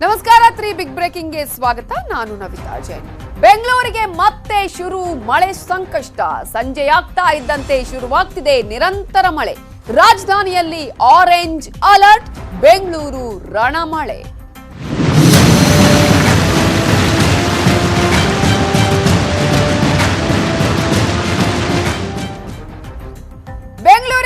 ನಮಸ್ಕಾರ, three Bigg ಬ್ರೇಕಿಂಗ್ಗೆ ಸ್ವಾಗತ. ನಾನು ನವಿತಾ ಜೈನ್. ಬೆಂಗಳೂರಿಗೆ ಮತ್ತೆ ಶುರು ಮಳೆ ಸಂಕಷ್ಟ. ಸಂಜೆಯಾಗ್ತಾ ಇದ್ದಂತೆ ಶುರುವಾಗ್ತಿದೆ ನಿರಂತರ ಮಳೆ. ರಾಜಧಾನಿಯಲ್ಲಿ ಆರೆಂಜ್ ಅಲರ್ಟ್ ಬೆಂಗಳೂರು ರಣಮಳೆ.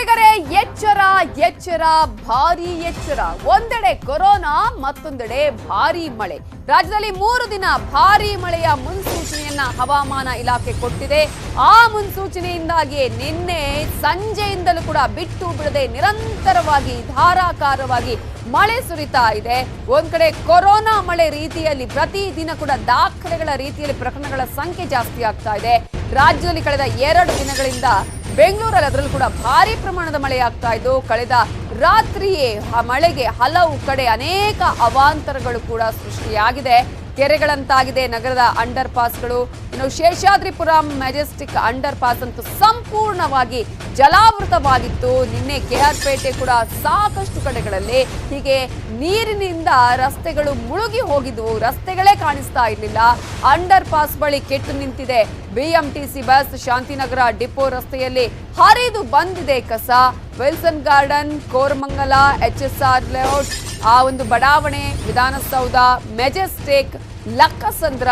ಬೆಂಗಳೂರಿಗರೆ ಎಚ್ಚರ ಎಚ್ಚರ, ಭಾರಿ ಎಚ್ಚರ. ಒಂದೆಡೆ ಕೊರೋನಾ, ಮತ್ತೊಂದೆಡೆ ಭಾರಿ ಮಳೆ. ರಾಜ್ಯದಲ್ಲಿ ಮೂರು ದಿನ ಭಾರಿ ಮಳೆಯ ಮುನ್ಸೂಚನೆಯನ್ನ ಹವಾಮಾನ ಇಲಾಖೆ ಕೊಟ್ಟಿದೆ. ಆ ಮುನ್ಸೂಚನೆಯಿಂದಾಗಿ ನಿನ್ನೆ ಸಂಜೆಯಿಂದಲೂ ಕೂಡ ಬಿಟ್ಟು ಬಿಡದೆ ನಿರಂತರವಾಗಿ, ಧಾರಾಕಾರವಾಗಿ ಮಳೆ ಸುರಿತಾ ಇದೆ. ಒಂದ್ ಕಡೆ ಕೊರೋನಾ ಮಳೆ ರೀತಿಯಲ್ಲಿ ಪ್ರತಿ ದಿನ ಕೂಡ ದಾಖಲೆಗಳ ರೀತಿಯಲ್ಲಿ ಪ್ರಕರಣಗಳ ಸಂಖ್ಯೆ ಜಾಸ್ತಿ ಆಗ್ತಾ ಇದೆ. ರಾಜ್ಯದಲ್ಲಿ ಕಳೆದ ಎರಡು ದಿನಗಳಿಂದ ಬೆಂಗಳೂರಲ್ಲಿ ಅದರಲ್ಲೂ ಕೂಡ ಭಾರಿ ಪ್ರಮಾಣದ ಮಳೆ ಆಗ್ತಾ ಇದ್ದು, ಕಳೆದ ರಾತ್ರಿಯೇ ಆ ಮಳೆಗೆ ಹಲವು ಕಡೆ ಅನೇಕ ಅವಾಂತರಗಳು ಕೂಡ ಸೃಷ್ಟಿಯಾಗಿದೆ. ಕೆರೆಗಳಂತಾಗಿದೆ. ನಗರದ ಅಂಡರ್ ಪಾಸ್ಗಳು ಇನ್ನು ಶೇಷಾದ್ರಿಪುರ ಮೆಜೆಸ್ಟಿಕ್ ಅಂಡರ್ ಪಾಸ್ ಅಂತೂ ಸಂಪೂರ್ಣವಾಗಿ ಜಲಾವೃತವಾಗಿತ್ತು. ನಿನ್ನೆ ಕೆಆರ್ಪೇಟೆ ಕೂಡ ಸಾಕಷ್ಟು ಕಡೆಗಳಲ್ಲಿ ಹೀಗೆ ನೀರಿನಿಂದ ರಸ್ತೆಗಳು ಮುಳುಗಿ ಹೋಗಿದ್ವು. ರಸ್ತೆಗಳೇ ಕಾಣಿಸ್ತಾ ಇರಲಿಲ್ಲ. ಅಂಡರ್ ಪಾಸ್ ಬಳಿ ಕೆಟ್ಟು ನಿಂತಿದೆ. ಬಿಎಂಟಿಸಿ ಬಸ್ ಶಾಂತಿನಗರ ಡಿಪೋ ರಸ್ತೆಯಲ್ಲಿ ಹರಿದು ಬಂದಿದೆ ಕಸ. Wilson Garden, Koramangala, H S R layout, ಆ ಒಂದು ಬಡಾವಣೆ, ವಿಧಾನಸೌಧ, ಮೆಜೆಸ್ಟಿಕ್ ಲಕ್ಕಸಂದ್ರ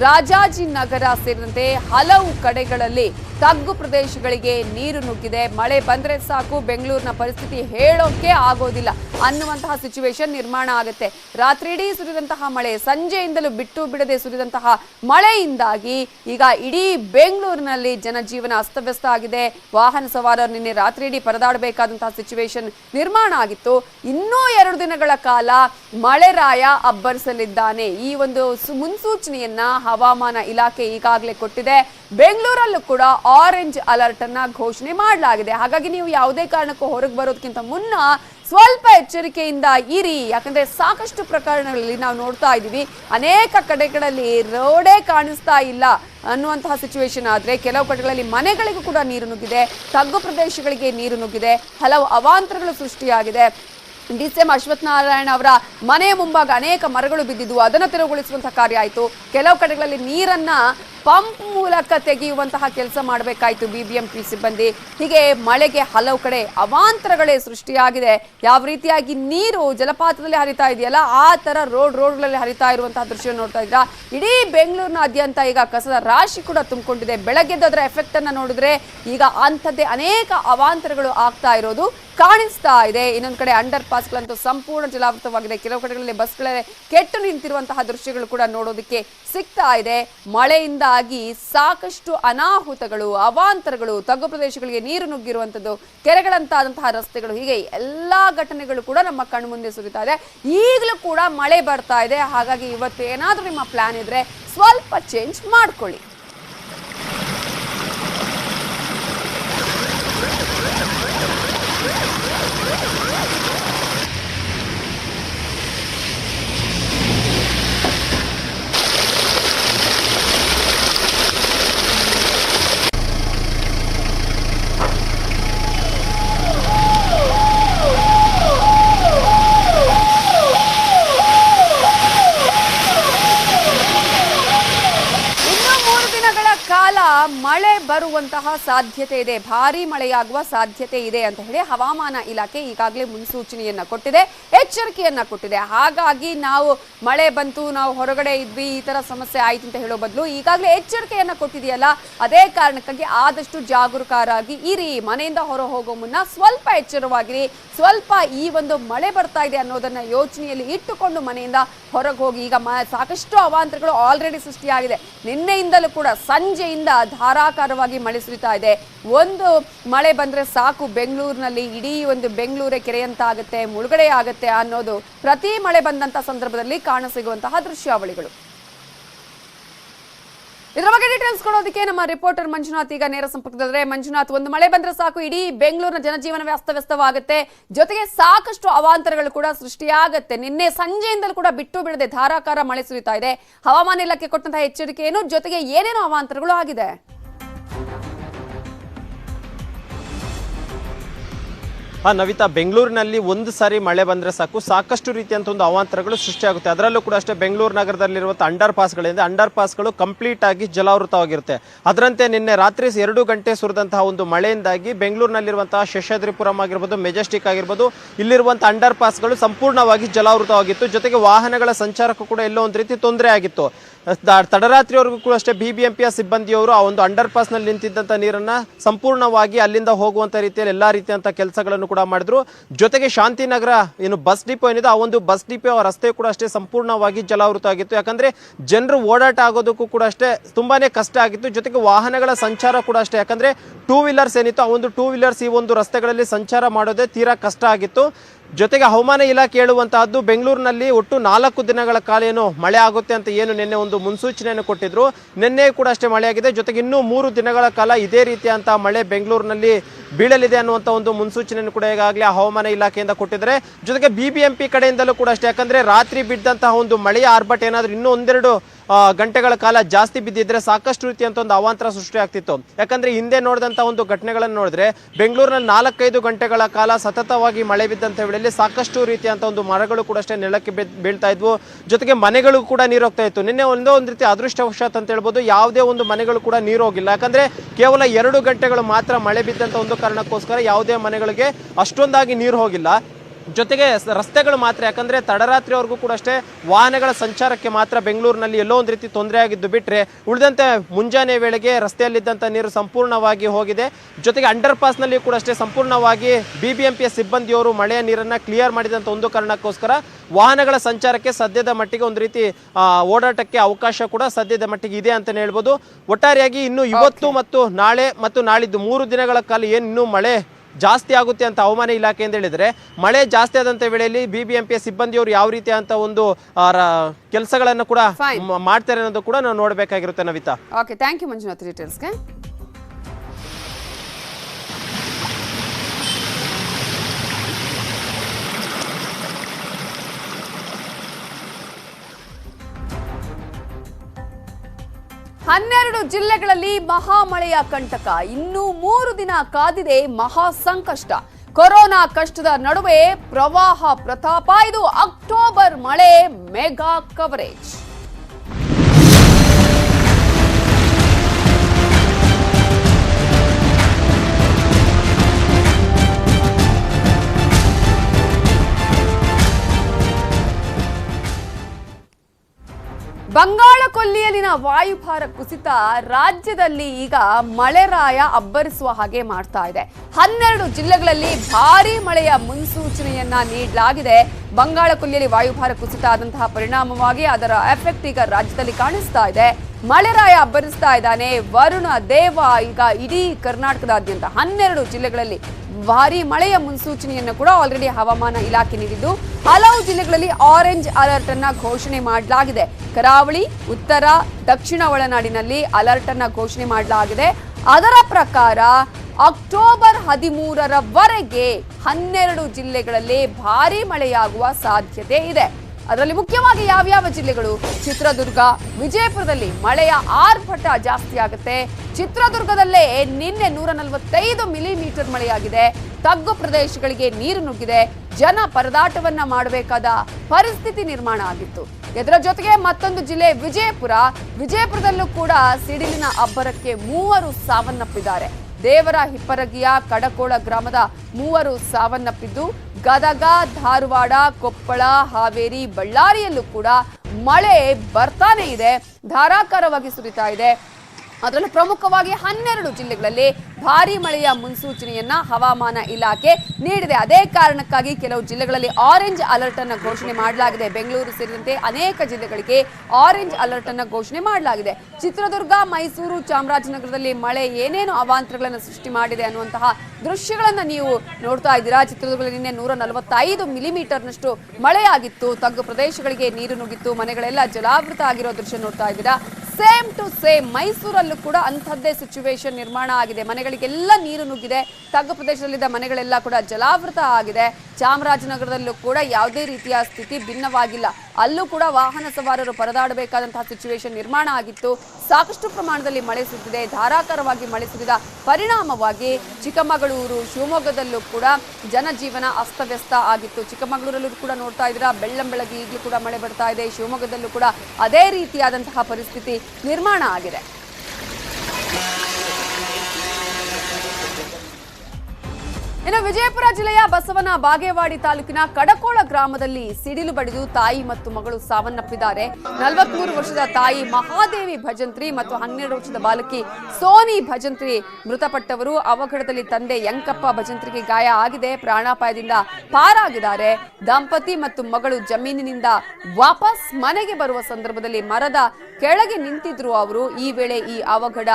ರಾಜಾಜಿನಗರ ಸೇರಿದಂತೆ ಹಲವು ಕಡೆಗಳಲ್ಲಿ ತಗ್ಗು ಪ್ರದೇಶಗಳಿಗೆ ನೀರು ನುಗ್ಗಿದೆ. ಮಳೆ ಬಂದ್ರೆ ಸಾಕು, ಬೆಂಗಳೂರಿನ ಪರಿಸ್ಥಿತಿ ಹೇಳೋಕೆ ಆಗೋದಿಲ್ಲ. ಅನ್ನುವಂತಹ ಸಿಚುವೇಶನ್ ನಿರ್ಮಾಣ ಆಗುತ್ತೆ. ರಾತ್ರಿ ಇಡೀ ಸುರಿದಂತಹ ಮಳೆ, ಸಂಜೆಯಿಂದಲೂ ಬಿಟ್ಟು ಬಿಡದೆ ಸುರಿದಂತಹ ಮಳೆಯಿಂದಾಗಿ ಈಗ ಇಡೀ ಬೆಂಗಳೂರಿನಲ್ಲಿ ಜನಜೀವನ ಅಸ್ತವ್ಯಸ್ತ ಆಗಿದೆ. ವಾಹನ ಸವಾರರು ನಿನ್ನೆ ರಾತ್ರಿ ಇಡೀ ಪರದಾಡಬೇಕಾದಂತಹ ಸಿಚುವೇಶನ್ ನಿರ್ಮಾಣ ಆಗಿತ್ತು. ಇನ್ನೂ ಎರಡು ದಿನಗಳ ಕಾಲ ಮಳೆರಾಯ ಅಬ್ಬರಿಸಲಿದ್ದಾನೆ. ಈ ಒಂದು ಮುನ್ಸೂಚನೆಯನ್ನ ಹವಾಮಾನ ಇಲಾಖೆ ಈಗಾಗಲೇ ಕೊಟ್ಟಿದೆ. ಬೆಂಗಳೂರಲ್ಲೂ ಕೂಡ ಆರೆಂಜ್ ಅಲರ್ಟ್ ಅನ್ನ ಘೋಷಣೆ ಮಾಡಲಾಗಿದೆ. ಹಾಗಾಗಿ ನೀವು ಯಾವುದೇ ಕಾರಣಕ್ಕೂ ಹೊರಗೆ ಬರೋದಕ್ಕಿಂತ ಮುನ್ನ ಸ್ವಲ್ಪ ಎಚ್ಚರಿಕೆಯಿಂದ ಇರಿ. ಯಾಕಂದ್ರೆ ಸಾಕಷ್ಟು ಪ್ರಕರಣಗಳಲ್ಲಿ ನಾವು ನೋಡ್ತಾ ಇದ್ದೀವಿ. ಅನೇಕ ಕಡೆಗಳಲ್ಲಿ ರೋಡೇ ಕಾಣಿಸ್ತಾ ಇಲ್ಲ ಅನ್ನುವಂತಹ ಸಿಚುವೇಶನ್ ಆದ್ರೆ ಕೆಲವು ಕಡೆಗಳಲ್ಲಿ ಮನೆಗಳಿಗೂ ಕೂಡ ನೀರು ನುಗ್ಗಿದೆ, ತಗ್ಗು ಪ್ರದೇಶಗಳಿಗೆ ನೀರು ನುಗ್ಗಿದೆ, ಹಲವು ಅವಾಂತರಗಳು ಸೃಷ್ಟಿಯಾಗಿದೆ. ಡಿಸಿಎಂ ಅಶ್ವಥ್ ಅಶ್ವತ್ಥನಾರಾಯಣ ಅವರ ಮನೆಯ ಮುಂಭಾಗ ಅನೇಕ ಮರಗಳು ಬಿದ್ದಿದ್ವು ಅದನ್ನು ತೆರವುಗೊಳಿಸುವಂತಹ ಕಾರ್ಯ ಆಯಿತು. ಕೆಲವು ಕಡೆಗಳಲ್ಲಿ ನೀರನ್ನ ಪಂಪ್ ಮೂಲಕ ತೆಗೆಯುವಂತಹ ಕೆಲಸ ಮಾಡಬೇಕಾಯಿತು ಬಿಬಿಎಂಪಿ ಸಿಬ್ಬಂದಿ. ಹೀಗೆ ಮಳೆಗೆ ಹಲವು ಕಡೆ ಅವಾಂತರಗಳೇ ಸೃಷ್ಟಿಯಾಗಿದೆ. ಯಾವ ರೀತಿಯಾಗಿ ನೀರು ಜಲಪಾತದಲ್ಲಿ ಹರಿತಾ ಇದೆಯಲ್ಲ, ಆ ತರ ರೋಡ್ ರೋಡ್ಗಳಲ್ಲಿ ಹರಿತಾ ಇರುವಂತಹ ದೃಶ್ಯ ನೋಡ್ತಾ ಇದ್ರ ಇಡೀ ಬೆಂಗಳೂರಿನಾದ್ಯಂತ ಈಗ ಕಸದ ರಾಶಿ ಕೂಡ ತುಂಬಿಕೊಂಡಿದೆ. ಬೆಳಗ್ಗೆದ್ದು ಅದರ ಎಫೆಕ್ಟ್ ಅನ್ನ ನೋಡಿದ್ರೆ ಈಗ ಅಂಥದ್ದೇ ಅನೇಕ ಅವಾಂತರಗಳು ಆಗ್ತಾ ಇರೋದು ಕಾಣಿಸ್ತಾ ಇದೆ. ಇನ್ನೊಂದು ಕಡೆ ಅಂಡರ್ ಪಾಸ್ಗಳಂತೂ ಸಂಪೂರ್ಣ ಜಲಾವೃತವಾಗಿದೆ. ಕೆಲವು ಕಡೆಗಳಲ್ಲಿ ಬಸ್ಗಳೇ ಕೆಟ್ಟು ನಿಂತಿರುವಂತಹ ದೃಶ್ಯಗಳು ಕೂಡ ನೋಡೋದಕ್ಕೆ ಸಿಗ್ತಾ ಇದೆ. ಮಳೆಯಿಂದಾಗಿ ಸಾಕಷ್ಟು ಅನಾಹುತಗಳು, ಅವಾಂತರಗಳು, ತಗ್ಗು ಪ್ರದೇಶಗಳಿಗೆ ನೀರು ನುಗ್ಗಿರುವಂಥದ್ದು ಕೆರೆಗಳಂತಾದಂತಹ ರಸ್ತೆಗಳು, ಹೀಗೆ ಎಲ್ಲಾ ಘಟನೆಗಳು ಕೂಡ ನಮ್ಮ ಕಣ್ಣು ಮುಂದೆ ಸುರಿತಾ ಇದೆ. ಈಗಲೂ ಕೂಡ ಮಳೆ ಬರ್ತಾ ಇದೆ. ಹಾಗಾಗಿ ಇವತ್ತು ಏನಾದರೂ ನಿಮ್ಮ ಪ್ಲಾನ್ ಇದ್ರೆ ಸ್ವಲ್ಪ ಚೇಂಜ್ ಮಾಡ್ಕೊಳ್ಳಿ ಇನ್ನು ಮೂರು ದಿನಗಳ ಕಾಲ ಮಳೆ ಬರುವಂತಹ ಸಾಧ್ಯತೆ ಇದೆ. ಭಾರಿ ಮಳೆಯಾಗುವ ಸಾಧ್ಯತೆ ಇದೆ ಅಂತ ಹೇಳಿ ಹವಾಮಾನ ಇಲಾಖೆ ಈಗಾಗಲೇ ಮುನ್ಸೂಚನೆಯನ್ನ ಕೊಟ್ಟಿದೆ, ಎಚ್ಚರಿಕೆಯನ್ನ ಕೊಟ್ಟಿದೆ. ಹಾಗಾಗಿ ನಾವು ಮಳೆ ಬಂತು, ನಾವು ಹೊರಗಡೆ ಇದ್ವಿ, ಈ ತರ ಸಮಸ್ಯೆ ಆಯ್ತು ಅಂತ ಹೇಳೋ ಬದಲು ಈಗಾಗಲೇ ಎಚ್ಚರಿಕೆಯನ್ನ ಕೊಟ್ಟಿದೆಯಲ್ಲ, ಅದೇ ಕಾರಣಕ್ಕಾಗಿ ಆದಷ್ಟು ಜಾಗರೂಕರಾಗಿ ಇರಿ, ಮನೆಯಿಂದ ಹೊರ ಹೋಗೋ ಮುನ್ನ ಸ್ವಲ್ಪ ಎಚ್ಚರವಾಗಿರಿ, ಸ್ವಲ್ಪ ಈ ಒಂದು ಮಳೆ ಬರ್ತಾ ಇದೆ ಅನ್ನೋದನ್ನ ಯೋಚನೆಯಲ್ಲಿ ಇಟ್ಟುಕೊಂಡು ಮನೆಯಿಂದ ಹೊರಗೆ ಹೋಗಿ. ಈಗ ಸಾಕಷ್ಟು ಅವಾಂತರಗಳು ಆಲ್ರೆಡಿ ಸೃಷ್ಟಿಯಾಗಿದೆ. ನಿನ್ನೆಯಿಂದಲೂ ಕೂಡ ಸಂಜೆಯಿಂದ ಧಾರಾಕಾರವಾಗಿ ಮಳೆ ಸುರಿತಾ ಇದೆ. ಒಂದು ಮಳೆ ಬಂದ್ರೆ ಸಾಕು ಬೆಂಗಳೂರಿನಲ್ಲಿ, ಇಡೀ ಒಂದು ಬೆಂಗಳೂರೇ ಕೆರೆಯಂತ ಆಗುತ್ತೆ ಮುಳುಗಡೆ ಆಗುತ್ತೆ ಅನ್ನೋದು ಪ್ರತಿ ಮಳೆ ಬಂದಂತ ಸಂದರ್ಭದಲ್ಲಿ ಕಾಣಸಿಗುವಂತಹ ದೃಶ್ಯಾವಳಿಗಳು. ಇದರ ಬಗ್ಗೆ ಡೀಟೇಲ್ಸ್ ಕೊಡೋದಕ್ಕೆ ನಮ್ಮ ರಿಪೋರ್ಟರ್ ಮಂಜುನಾಥ್ ಈಗ ನೇರ ಸಂಪರ್ಕದಲ್ಲಿದ್ದಾರೆ. ಮಂಜುನಾಥ್, ಒಂದು ಮಳೆ ಬಂದ್ರೆ ಸಾಕು, ಇಡೀ ಬೆಂಗಳೂರಿನ ಜನಜೀವನ ಅಸ್ತವ್ಯಸ್ತವಾಗುತ್ತೆ ಜೊತೆಗೆ ಸಾಕಷ್ಟು ಅವಾಂತರಗಳು ಕೂಡ ಸೃಷ್ಟಿಯಾಗುತ್ತೆ. ನಿನ್ನೆ ಸಂಜೆಯಿಂದಲೂ ಕೂಡ ಬಿಟ್ಟು ಬಿಡದೆ ಧಾರಾಕಾರ ಮಳೆ ಸುರಿತಾ ಇದೆ. ಹವಾಮಾನ ಇಲಾಖೆ ಕೊಟ್ಟಂತಹ ಎಚ್ಚರಿಕೆ ಏನು ಜೊತೆಗೆ ಏನೇನು ಅವಾಂತರಗಳು ಆಗಿದೆ. ನವಿತಾ, ಬೆಂಗಳೂರಿನಲ್ಲಿ ಒಂದು ಸಾರಿ ಮಳೆ ಬಂದರೆ ಸಾಕು. ಸಾಕಷ್ಟು ರೀತಿಯಂಥ ಒಂದು ಅವಾಂತರಗಳು ಸೃಷ್ಟಿಯಾಗುತ್ತೆ. ಅದರಲ್ಲೂ ಕೂಡ ಅಷ್ಟೇ ಬೆಂಗಳೂರು ನಗರದಲ್ಲಿರುವಂಥ ಅಂಡರ್ ಪಾಸ್ಗಳಿಂದ ಅಂಡರ್ ಪಾಸ್ಗಳು ಕಂಪ್ಲೀಟ್ ಆಗಿ ಜಲಾವೃತವಾಗಿರುತ್ತೆ. ಅದರಂತೆ ನಿನ್ನೆ ರಾತ್ರಿ ಎರಡು ಗಂಟೆ ಸುರಿದಂತಹ ಒಂದು ಮಳೆಯಿಂದಾಗಿ ಬೆಂಗಳೂರಿನಲ್ಲಿರುವಂತಹ ಶೇಷಾದ್ರಿಪುರಂ ಆಗಿರ್ಬೋದು, ಮೆಜೆಸ್ಟಿಕ್ ಆಗಿರ್ಬೋದು ಇಲ್ಲಿರುವಂಥ ಅಂಡರ್ ಪಾಸ್ಗಳು ಸಂಪೂರ್ಣವಾಗಿ ಜಲಾವೃತವಾಗಿತ್ತು. ಜೊತೆಗೆ ವಾಹನಗಳ ಸಂಚಾರಕ್ಕೂ ಕೂಡ ಎಲ್ಲೋ ಒಂದು ರೀತಿ ತೊಂದರೆ ಆಗಿತ್ತು. ತಡರಾತ್ರಿವರೆಗೂ ಕೂಡ ಅಷ್ಟೇ ಬಿ ಬಿ ಎಂ ಪಿಯ ಸಿಬ್ಬಂದಿಯವರು ಆ ಒಂದು ಅಂಡರ್ ಪಾಸ್ನಲ್ಲಿ ನಿಂತಿದ್ದಂಥ ನೀರನ್ನು ಸಂಪೂರ್ಣವಾಗಿ ಅಲ್ಲಿಂದ ಹೋಗುವಂಥ ರೀತಿಯಲ್ಲಿ ಎಲ್ಲ ರೀತಿಯಂಥ ಕೆಲಸಗಳನ್ನು ಕೂಡ ಮಾಡಿದ್ರು. ಜೊತೆಗೆ ಶಾಂತಿನಗರ ಏನು ಬಸ್ ಡಿಪೋ ಏನಿದೆ, ಆ ಒಂದು ಬಸ್ ಡಿಪೋ ರಸ್ತೆ ಕೂಡ ಅಷ್ಟೇ ಸಂಪೂರ್ಣವಾಗಿ ಜಲಾವೃತ ಆಗಿತ್ತು. ಯಾಕಂದರೆ ಜನರು ಓಡಾಟ ಆಗೋದಕ್ಕೂ ಕೂಡ ಅಷ್ಟೇ ತುಂಬಾ ಕಷ್ಟ ಆಗಿತ್ತು. ಜೊತೆಗೆ ವಾಹನಗಳ ಸಂಚಾರ ಕೂಡ ಅಷ್ಟೇ. ಯಾಕಂದರೆ ಟೂ ವೀಲರ್ಸ್ ಏನಿತ್ತು, ಆ ಒಂದು ಟೂ ವೀಲರ್ಸ್ ಈ ಒಂದು ರಸ್ತೆಗಳಲ್ಲಿ ಸಂಚಾರ ಮಾಡೋದೇ ತೀರಾ ಕಷ್ಟ ಆಗಿತ್ತು. ಜೊತೆಗೆ ಹವಾಮಾನ ಇಲಾಖೆ ಹೇಳುವಂತಹದ್ದು, ಬೆಂಗಳೂರಿನಲ್ಲಿ ಒಟ್ಟು ನಾಲ್ಕು ದಿನಗಳ ಕಾಲ ಏನು ಮಳೆ ಆಗುತ್ತೆ ಅಂತ ಏನು ನಿನ್ನೆ ಒಂದು ಮುನ್ಸೂಚನೆಯನ್ನು ಕೊಟ್ಟಿದ್ರು. ನಿನ್ನೆ ಕೂಡ ಅಷ್ಟೇ ಮಳೆಯಾಗಿದೆ. ಜೊತೆಗೆ ಇನ್ನೂ ಮೂರು ದಿನಗಳ ಕಾಲ ಇದೇ ರೀತಿಯಂತಹ ಮಳೆ ಬೆಂಗಳೂರಿನಲ್ಲಿ ಬೀಳಲಿದೆ ಅನ್ನುವಂಥ ಒಂದು ಮುನ್ಸೂಚನೆಯನ್ನು ಕೂಡ ಈಗಾಗಲೇ ಹವಾಮಾನ ಇಲಾಖೆಯಿಂದ ಕೊಟ್ಟಿದ್ದಾರೆ. ಜೊತೆಗೆ ಬಿ ಬಿ ಎಂ ಕಡೆಯಿಂದಲೂ ಕೂಡ ಅಷ್ಟೇ. ಯಾಕಂದ್ರೆ ರಾತ್ರಿ ಬಿದ್ದಂತಹ ಒಂದು ಮಳೆಯ ಆರ್ಭಟ ಏನಾದರೂ ಇನ್ನೂ ಒಂದೆರಡು ಗಂಟೆಗಳ ಕಾಲ ಜಾಸ್ತಿ ಬಿದ್ದಿದ್ರೆ ಸಾಕಷ್ಟು ರೀತಿಯಂತ ಒಂದು ಅವಾಂತರ ಸೃಷ್ಟಿ ಆಗ್ತಿತ್ತು. ಯಾಕಂದ್ರೆ ಹಿಂದೆ ನೋಡಿದಂಥ ಒಂದು ಘಟನೆಗಳನ್ನು ನೋಡಿದ್ರೆ ಬೆಂಗಳೂರಿನಲ್ಲಿ ನಾಲ್ಕೈದು ಗಂಟೆಗಳ ಕಾಲ ಸತತವಾಗಿ ಮಳೆ ಬಿದ್ದಂಥ ವೇಳೆಯಲ್ಲಿ ಸಾಕಷ್ಟು ರೀತಿಯಂತ ಒಂದು ಮರಗಳು ಕೂಡ ಅಷ್ಟೇ ನೆಲಕ್ಕೆ ಬೀಳ್ತಾ ಇದ್ವು. ಜೊತೆಗೆ ಮನೆಗಳು ಕೂಡ ನೀರು ಹೋಗ್ತಾ ಇತ್ತು. ನಿನ್ನೆ ಒಂದೇ ಒಂದು ರೀತಿ ಅದೃಷ್ಟವಶಾತ್ ಅಂತ ಹೇಳ್ಬೋದು, ಯಾವುದೇ ಒಂದು ಮನೆಗಳು ಕೂಡ ನೀರು ಹೋಗಿಲ್ಲ ಯಾಕಂದ್ರೆ ಕೇವಲ ಎರಡು ಗಂಟೆಗಳು ಮಾತ್ರ ಮಳೆ ಬಿದ್ದಂಥ ಒಂದು ಕಾರಣಕ್ಕೋಸ್ಕರ ಯಾವುದೇ ಮನೆಗಳಿಗೆ ಅಷ್ಟೊಂದಾಗಿ ನೀರು ಹೋಗಿಲ್ಲ. ಜೊತೆಗೆ ರಸ್ತೆಗಳು ಮಾತ್ರ ಯಾಕಂದ್ರೆ ತಡರಾತ್ರಿವರೆಗೂ ಕೂಡ ಅಷ್ಟೇ ವಾಹನಗಳ ಸಂಚಾರಕ್ಕೆ ಮಾತ್ರ ಬೆಂಗಳೂರಿನಲ್ಲಿ ಎಲ್ಲೋ ಒಂದು ರೀತಿ ತೊಂದರೆ ಆಗಿದ್ದು ಬಿಟ್ಟರೆ ಉಳಿದಂತೆ ಮುಂಜಾನೆ ವೇಳೆಗೆ ರಸ್ತೆಯಲ್ಲಿದ್ದಂಥ ನೀರು ಸಂಪೂರ್ಣವಾಗಿ ಹೋಗಿದೆ. ಜೊತೆಗೆ ಅಂಡರ್ ಪಾಸ್ನಲ್ಲಿ ಕೂಡ ಅಷ್ಟೇ ಸಂಪೂರ್ಣವಾಗಿ ಬಿ ಬಿ ಎಂ ಪಿಯ ಸಿಬ್ಬಂದಿಯವರು ಮಳೆಯ ನೀರನ್ನು ಕ್ಲಿಯರ್ ಮಾಡಿದಂಥ ಒಂದು ಕಾರಣಕ್ಕೋಸ್ಕರ ವಾಹನಗಳ ಸಂಚಾರಕ್ಕೆ ಸದ್ಯದ ಮಟ್ಟಿಗೆ ಒಂದು ರೀತಿ ಓಡಾಟಕ್ಕೆ ಅವಕಾಶ ಕೂಡ ಸದ್ಯದ ಮಟ್ಟಿಗೆ ಇದೆ ಅಂತಲೇ ಹೇಳ್ಬೋದು. ಒಟ್ಟಾರೆಯಾಗಿ ಇನ್ನು ಇವತ್ತು ಮತ್ತು ನಾಳೆ ಮತ್ತು ನಾಳಿದ್ದು ಮೂರು ದಿನಗಳ ಕಾಲ ಏನು ಇನ್ನೂ ಮಳೆ ಜಾಸ್ತಿ ಆಗುತ್ತೆ ಅಂತ ಹವಾಮಾನ ಇಲಾಖೆ ಅಂತ ಹೇಳಿದ್ರೆ ಮಳೆ ಜಾಸ್ತಿ ಆದಂಥ ವೇಳೆಯಲ್ಲಿ ಬಿ ಬಿ ಎಂ ಪಿ ಸಿಬ್ಬಂದಿಯವರು ಯಾವ ರೀತಿ ಅಂತ ಒಂದು ಕೆಲಸಗಳನ್ನು ಕೂಡ ಮಾಡ್ತಾರೆ ಅನ್ನೋದು ಕೂಡ ನಾವು ನೋಡಬೇಕಾಗಿರುತ್ತೆ Navita. Okay thank you Manjunath ಡೀಟೇಲ್ಸ್ಗೆ ಹನ್ನೆರಡು ಜಿಲ್ಲೆಗಳಲ್ಲಿ ಮಹಾಮಳೆಯ ಕಂಟಕ. ಇನ್ನೂ ಮೂರು ದಿನ ಕಾದಿದೆ ಮಹಾ ಸಂಕಷ್ಟ. ಕೊರೋನಾ ಕಷ್ಟದ ನಡುವೆ ಪ್ರವಾಹ ಪ್ರತಾಪ. ಇದು ಅಕ್ಟೋಬರ್ ಮಳೆ ಮೆಗಾ ಕವರೇಜ್. ಬಂಗಾಳ ಕೊಲ್ಲಿಯಲ್ಲಿನ ವಾಯುಭಾರ ಕುಸಿತ ರಾಜ್ಯದಲ್ಲಿ ಈಗ ಮಳೆರಾಯ ಅಬ್ಬರಿಸುವ ಹಾಗೆ ಮಾಡ್ತಾ ಇದೆ. ಹನ್ನೆರಡು ಜಿಲ್ಲೆಗಳಲ್ಲಿ ಭಾರೀ ಮಳೆಯ ಮುನ್ಸೂಚನೆಯನ್ನ ನೀಡಲಾಗಿದೆ. ಬಂಗಾಳ ಕೊಲ್ಲಿಯಲ್ಲಿ ವಾಯುಭಾರ ಕುಸಿತ ಆದಂತಹ ಪರಿಣಾಮವಾಗಿ ಅದರ ಎಫೆಕ್ಟ್ ಈಗ ರಾಜ್ಯದಲ್ಲಿ ಕಾಣಿಸ್ತಾ ಇದೆ. ಮಳೆರಾಯ ಅಬ್ಬರಿಸ್ತಾ ಇದ್ದಾನೆ. ವರುಣ ದೇವ ಈಗ ಇಡೀ ಕರ್ನಾಟಕದಾದ್ಯಂತ ಹನ್ನೆರಡು ಜಿಲ್ಲೆಗಳಲ್ಲಿ ಭಾರಿ ಮಳೆಯ ಮುನ್ಸೂಚನೆಯನ್ನು ಕೂಡ ಆಲ್ರೆಡಿ ಹವಾಮಾನ ಇಲಾಖೆ ನೀಡಿದ್ದು. ಹಲವು ಜಿಲ್ಲೆಗಳಲ್ಲಿ ಆರೆಂಜ್ ಅಲರ್ಟ್ ಅನ್ನ ಘೋಷಣೆ ಮಾಡಲಾಗಿದೆ. ಕರಾವಳಿ, ಉತ್ತರ, ದಕ್ಷಿಣ ಒಳನಾಡಿನಲ್ಲಿ ಅಲರ್ಟ್ ಅನ್ನ ಘೋಷಣೆ ಮಾಡಲಾಗಿದೆ. ಅದರ ಪ್ರಕಾರ ಅಕ್ಟೋಬರ್ ಹದಿಮೂರರವರೆಗೆ ಹನ್ನೆರಡು ಜಿಲ್ಲೆಗಳಲ್ಲಿ ಭಾರಿ ಮಳೆಯಾಗುವ ಸಾಧ್ಯತೆ ಇದೆ. ಅದರಲ್ಲಿ ಮುಖ್ಯವಾಗಿ ಯಾವ್ಯಾವ ಜಿಲ್ಲೆಗಳು? ಚಿತ್ರದುರ್ಗ, ವಿಜಯಪುರದಲ್ಲಿ ಮಳೆಯ ಆರ್ಭಟ ಜಾಸ್ತಿ ಆಗುತ್ತೆ. ಚಿತ್ರದುರ್ಗದಲ್ಲೇ ನಿನ್ನೆ ನೂರ ನಲವತ್ತೈದು ಮಿಲಿಮೀಟರ್ ಮಳೆಯಾಗಿದೆ. ತಗ್ಗು ಪ್ರದೇಶಗಳಿಗೆ ನೀರು ನುಗ್ಗಿದೆ. ಜನ ಪರದಾಟವನ್ನ ಮಾಡಬೇಕಾದ ಪರಿಸ್ಥಿತಿ ನಿರ್ಮಾಣ ಆಗಿತ್ತು. ಇದರ ಜೊತೆಗೆ ಮತ್ತೊಂದು ಜಿಲ್ಲೆ ವಿಜಯಪುರ. ವಿಜಯಪುರದಲ್ಲೂ ಕೂಡ ಸಿಡಿಲಿನ ಅಬ್ಬರಕ್ಕೆ ಮೂವರು ಸಾವನ್ನಪ್ಪಿದ್ದಾರೆ. ದೇವರ ಹಿಪ್ಪರಗಿಯ ಕಡಕೋಳ ಗ್ರಾಮದ ಮೂವರು ಸಾವನ್ನಪ್ಪಿದ್ದು, ಗದಗ, ಧಾರವಾಡ, ಕೊಪ್ಪಳ, ಹಾವೇರಿ, ಬಳ್ಳಾರಿಯಲ್ಲೂ ಕೂಡ ಮಳೆ ಬರ್ತಾನೆ ಇದೆ. ಧಾರಾಕಾರವಾಗಿ ಸುರಿತಾ ಇದೆ. ಅದರಲ್ಲೂ ಪ್ರಮುಖವಾಗಿ ಹನ್ನೆರಡು ಜಿಲ್ಲೆಗಳಲ್ಲಿ ಭಾರಿ ಮಳೆಯ ಮುನ್ಸೂಚನೆಯನ್ನ ಹವಾಮಾನ ಇಲಾಖೆ ನೀಡಿದೆ. ಅದೇ ಕಾರಣಕ್ಕಾಗಿ ಕೆಲವು ಜಿಲ್ಲೆಗಳಲ್ಲಿ ಆರೆಂಜ್ ಅಲರ್ಟ್ ಅನ್ನ ಘೋಷಣೆ ಮಾಡಲಾಗಿದೆ. ಬೆಂಗಳೂರು ಸೇರಿದಂತೆ ಅನೇಕ ಜಿಲ್ಲೆಗಳಿಗೆ ಆರೆಂಜ್ ಅಲರ್ಟ್ ಅನ್ನ ಘೋಷಣೆ ಮಾಡಲಾಗಿದೆ. ಚಿತ್ರದುರ್ಗ, ಮೈಸೂರು, ಚಾಮರಾಜನಗರದಲ್ಲಿ ಮಳೆ ಏನೇನು ಅವಾಂತರಗಳನ್ನು ಸೃಷ್ಟಿ ಮಾಡಿದೆ ಅನ್ನುವಂತಹ ದೃಶ್ಯಗಳನ್ನ ನೀವು ನೋಡ್ತಾ ಇದ್ದೀರಾ. ಚಿತ್ರದುರ್ಗದಲ್ಲಿ ನಿನ್ನೆ ನೂರ ನಲವತ್ತೈದು ಮಿಲಿಮೀಟರ್ನಷ್ಟು ಮಳೆಯಾಗಿತ್ತು. ತಗ್ಗು ಪ್ರದೇಶಗಳಿಗೆ ನೀರು ನುಗ್ಗಿತ್ತು. ಮನೆಗಳೆಲ್ಲ ಜಲಾವೃತ ಆಗಿರೋ ದೃಶ್ಯ ನೋಡ್ತಾ ಇದ್ದೀರಾ. ಸೇಮ್ ಟು ಸೇಮ್ ಮೈಸೂರಲ್ಲೂ ಕೂಡ ಅಂಥದ್ದೇ ಸಿಚುವೇಶನ್ ನಿರ್ಮಾಣ ಆಗಿದೆ. ಮನೆಗಳಿಗೆಲ್ಲ ನೀರು ನುಗ್ಗಿದೆ. ತಗ್ಗು ಪ್ರದೇಶದಲ್ಲಿದ್ದ ಮನೆಗಳೆಲ್ಲ ಕೂಡ ಜಲಾವೃತ ಆಗಿದೆ. ಚಾಮರಾಜನಗರದಲ್ಲೂ ಕೂಡ ಯಾವುದೇ ರೀತಿಯ ಸ್ಥಿತಿ ಭಿನ್ನವಾಗಿಲ್ಲ. ಅಲ್ಲೂ ಕೂಡ ವಾಹನ ಸವಾರರು ಪರದಾಡಬೇಕಾದಂತಹ ಸಿಚುವೇಶನ್ ನಿರ್ಮಾಣ ಆಗಿತ್ತು. ಸಾಕಷ್ಟು ಪ್ರಮಾಣದಲ್ಲಿ ಮಳೆ ಸುರಿದಿದೆ. ಧಾರಾಕಾರವಾಗಿ ಮಳೆ ಸುರಿದ ಪರಿಣಾಮವಾಗಿ ಚಿಕ್ಕಮಗಳೂರು, ಶಿವಮೊಗ್ಗದಲ್ಲೂ ಕೂಡ ಜನಜೀವನ ಅಸ್ತವ್ಯಸ್ತ ಆಗಿತ್ತು. ಚಿಕ್ಕಮಗಳೂರಲ್ಲೂ ಕೂಡ ನೋಡ್ತಾ ಇದ್ದೀರಾ, ಬೆಳ್ಳಂ ಬೆಳಗ್ಗೆ ಈಗಲೂ ಕೂಡ ಮಳೆ ಬರ್ತಾ ಇದೆ. ಶಿವಮೊಗ್ಗದಲ್ಲೂ ಕೂಡ ಅದೇ ರೀತಿಯಾದಂತಹ ಪರಿಸ್ಥಿತಿ ನಿರ್ಮಾಣ ಆಗಿದೆ. ಇನ್ನು ವಿಜಯಪುರ ಜಿಲ್ಲೆಯ ಬಸವನ ಬಾಗೇವಾಡಿ ತಾಲೂಕಿನ ಕಡಕೋಳ ಗ್ರಾಮದಲ್ಲಿ ಸಿಡಿಲು ಬಡಿದು ತಾಯಿ ಮತ್ತು ಮಗಳು ಸಾವನ್ನಪ್ಪಿದ್ದಾರೆ. ನಲವತ್ಮೂರು ವರ್ಷದ ತಾಯಿ ಮಹಾದೇವಿ ಭಜಂತ್ರಿ ಮತ್ತು ಹನ್ನೆರಡು ವರ್ಷದ ಬಾಲಕಿ ಸೋನಿ ಭಜಂತ್ರಿ ಮೃತಪಟ್ಟವರು. ಅವಘಡದಲ್ಲಿ ತಂದೆ ಯಂಕಪ್ಪ ಭಜಂತ್ರಿಗೆ ಗಾಯ ಆಗಿದೆ. ಪ್ರಾಣಾಪಾಯದಿಂದ ಪಾರಾಗಿದ್ದಾರೆ. ದಂಪತಿ ಮತ್ತು ಮಗಳು ಜಮೀನಿನಿಂದ ವಾಪಸ್ ಮನೆಗೆ ಬರುವ ಸಂದರ್ಭದಲ್ಲಿ ಮರದ ಕೆಳಗೆ ನಿಂತಿದ್ರು ಅವರು. ಈ ವೇಳೆ ಈ ಅವಘಡ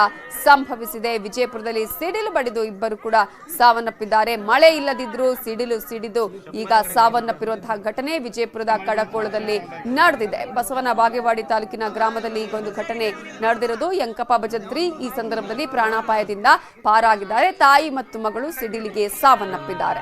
ಸಂಭವಿಸಿದೆ. ವಿಜಯಪುರದಲ್ಲಿ ಸಿಡಿಲು ಬಡಿದು ಇಬ್ಬರು ಕೂಡ ಸಾವನ್ನಪ್ಪಿದ್ದಾರೆ. ಮಳೆ ಇಲ್ಲದಿದ್ರು ಸಿಡಿಲು ಸಿಡಿದು ಈಗ ಸಾವನ್ನಪ್ಪಿರುವಂತಹ ಘಟನೆ ವಿಜಯಪುರದ ಕಡಕೋಳದಲ್ಲಿ ನಡೆದಿದೆ. ಬಸವನ ಬಾಗೇವಾಡಿ ತಾಲೂಕಿನ ಗ್ರಾಮದಲ್ಲಿ ಈಗ ಒಂದು ಘಟನೆ ನಡೆದಿರೋದು ಯಂಕಪ್ಪ ಭಜಂತ್ರಿ ಈ ಸಂದರ್ಭದಲ್ಲಿ ಪ್ರಾಣಾಪಾಯದಿಂದ ಪಾರಾಗಿದ್ದಾರೆ. ತಾಯಿ ಮತ್ತು ಮಗಳು ಸಿಡಿಲಿಗೆ ಸಾವನ್ನಪ್ಪಿದ್ದಾರೆ.